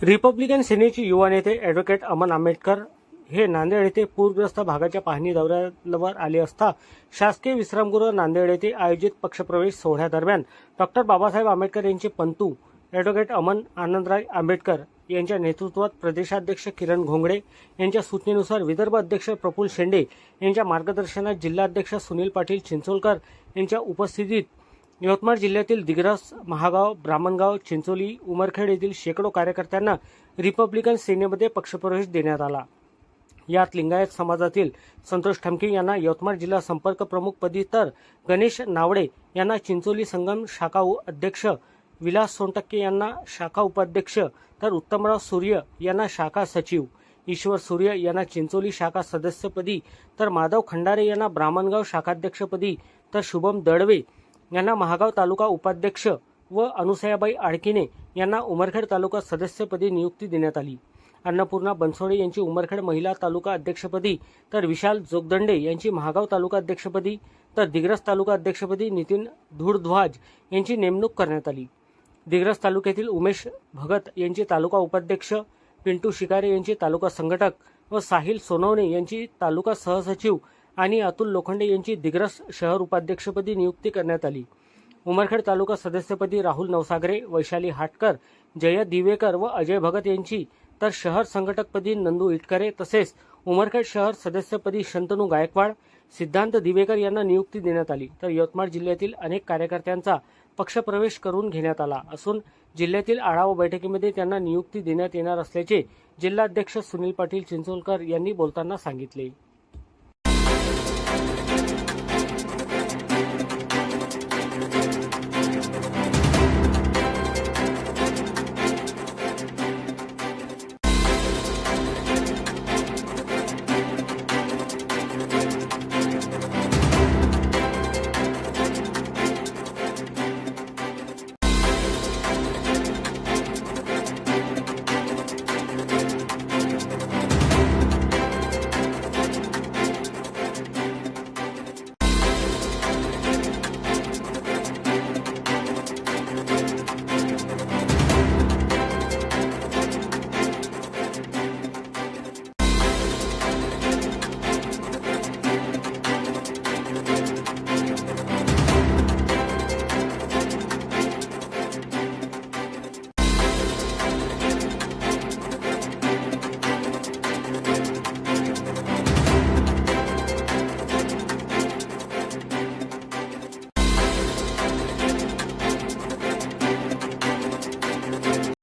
Republican सेनेचे युवा नेते ॲडव्होकेट अमन आंबेडकर हे नांदेड येथे पूरग्रस्त भागाच्या पाहणी दौऱ्यावर आले असता शासकीय विश्रामगृह नांदेड येथे आयोजित पक्षप्रवेश सोहळ्यादरम्यान डॉक्टर बाबासाहेब आंबेडकर यांचे पंतू ॲडव्होकेट अमन आनंदराय आंबेडकर यांच्या नेतृत्वात प्रदेशाध्यक्ष किरण घोंगडे यांच्या सूचनेनुसार विदर्भ अध्यक्ष प्रफुल्ल शेंडे यांच्या मार्गदर्शनात जिल्हाध्यक्ष सुनील पाटील चिंचोलकर यांच्या उपस्थितीत यवतमाळ जिल्ह्यातील दिग्रस महागाव ब्राह्मणगाव चिंचोली उमरखेड येथील शेकडो कार्यकर्त्यांना रिपब्लिकन सेनेमध्ये पक्षप्रवेश देण्यात आला. यात लिंगायत समाजातील संतोष ठमके यांना यवतमाळ जिल्हा संपर्क प्रमुखपदी तर गणेश नावडे यांना चिंचोली संगम शाखा उ- अध्यक्ष विलास सोनटक्के यांना शाखा उपाध्यक्ष तर उत्तमराव सूर्य यांना शाखा सचिव ईश्वर सूर्य यांना चिंचोली शाखा सदस्यपदी तर माधव खंडारे यांना ब्राह्मणगाव शाखाध्यक्षपदी तर शुभम दडवे यांना महागाव तालुका उपाध्यक्ष व अनुसयाबाई आडकिने यांना उमरखेड तालुका सदस्यपदी नियुक्ती देण्यात आली. अन्नपूर्णा बनसोडे यांची उमरखेड महिला तालुका अध्यक्षपदी तर विशाल जोगदंडे यांची महागाव तालुका अध्यक्षपदी तर दिग्रस तालुका अध्यक्षपदी नितीन धुडध्वाज यांची नेमणूक करण्यात आली. दिग्रस तालुक्यातील उमेश भगत यांची तालुका उपाध्यक्ष पिंटू शिकारे यांची तालुका संघटक व साहिल सोनवणे यांची तालुका सहसचिव आणि अतुल लोखंडे यांची दिग्रस शहर उपाध्यक्षपदी नियुक्ती करण्यात आली. उमरखेड तालुका सदस्यपदी राहुल नवसागरे वैशाली हाटकर जय दिवेकर व अजय भगत यांची तर शहर संघटकपदी नंदू इटकरे तसेच उमरखेड शहर सदस्यपदी शंतनू गायकवाड सिद्धांत दिवेकर यांना नियुक्ती देण्यात आली. तर यवतमाळ जिल्ह्यातील अनेक कार्यकर्त्यांचा पक्षप्रवेश करून घेण्यात आला असून जिल्ह्यातील आढावा बैठकीमध्ये त्यांना नियुक्ती देण्यात येणार असल्याचे जिल्हाध्यक्ष सुनील पाटील चिंचोलकर यांनी बोलताना सांगितले.